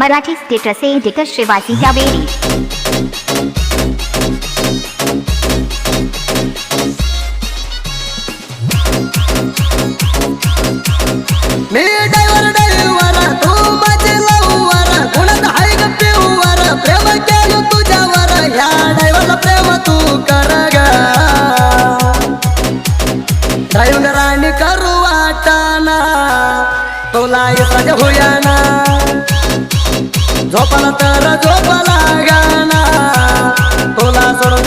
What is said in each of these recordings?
Marathi status editor Shivaji Javeri मी तू माझे लववर हाय ग पिऊवर प्रेम केलं तुझ्यावर ह्या प्रेम तू कर ग. ड्रायव्हर राणी करू वाटाना तुला होया ना झोपाला तर झोपाला गाना तुला सोडून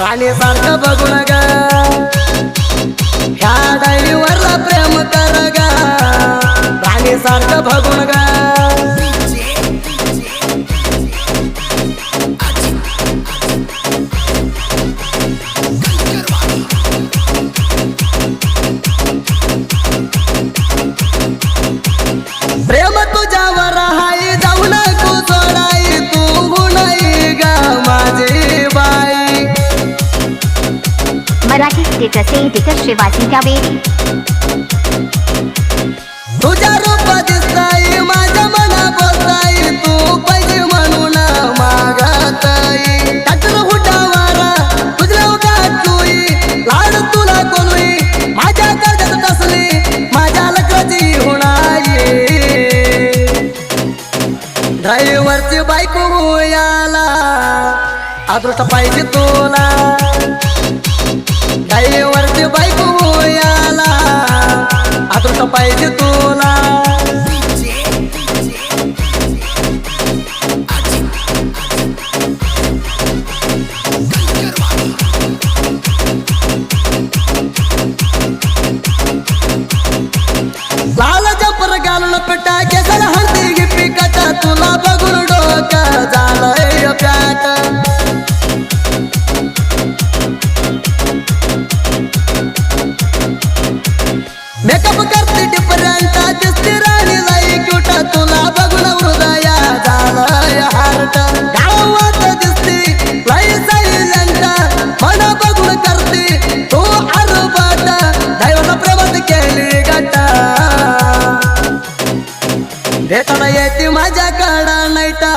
राणी सारखं बघून ग ह्या डायरीवरला प्रेम कर ग. राणी सारखं बघून ग मराठी स्टेटस एडिटर शिवाजी जावेरी तुझ्या रूप दिसताई माझ्या मना बोलताई तू पैसे म्हणून मागाताई. टाकल हुटावारा तुझ्या गाठुई लाड तुला कोणी माझ्या कर्जात टसली माझ्या लग्नाची होणाई ड्रायव्हरची बायको याला अदृष्ट पाहिजे तुला. ड्रायव्हरची बायको याला अदृष्ट पाहिजे तुला लाल जपर घालून पिटा भेटायला येते माझ्याकडं नाईटा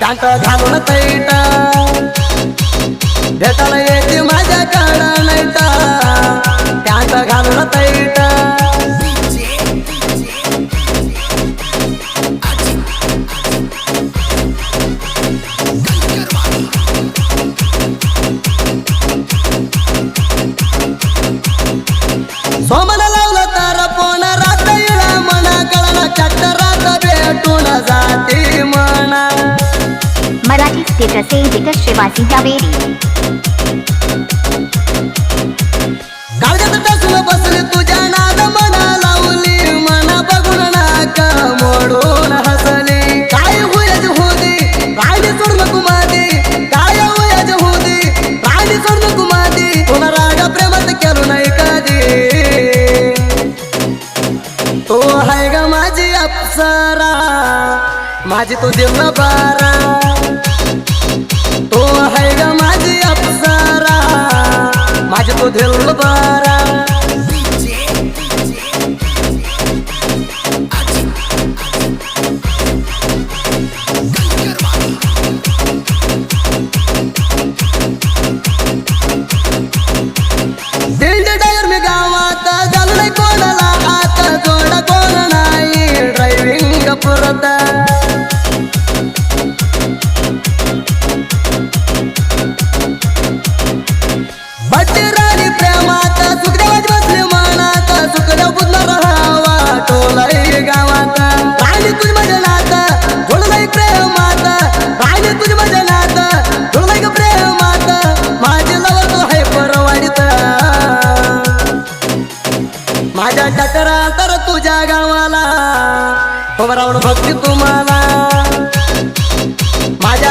टाक घालून तैटा भेटायला येते माझ्याकडं नाईटा टाक घालून तैटा सोमना चक्रात भेटून जाते म्हणा. मराठी स्टेटस एडिटर शिवाजी जावेरी काळजात टसून बसली तुझ्या माझी तो दिल बारा. तो है ग माझी अप्सरा. माझी तो दिल बारा. दिंड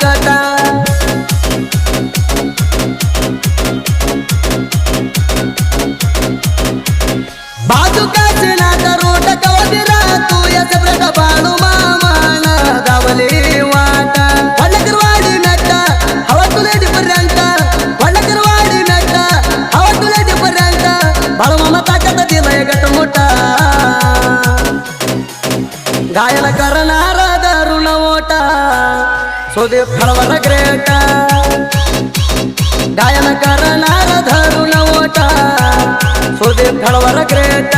哒哒。ಸುದೀಪ್ ಹಲವರ ಗ್ರೇಟ. ಗಾಯನಕಾರ ನಾರಧರುಣ ಓಟ. ಸುದೀಪ್ ಹಲವರ ಗ್ರೇಟ.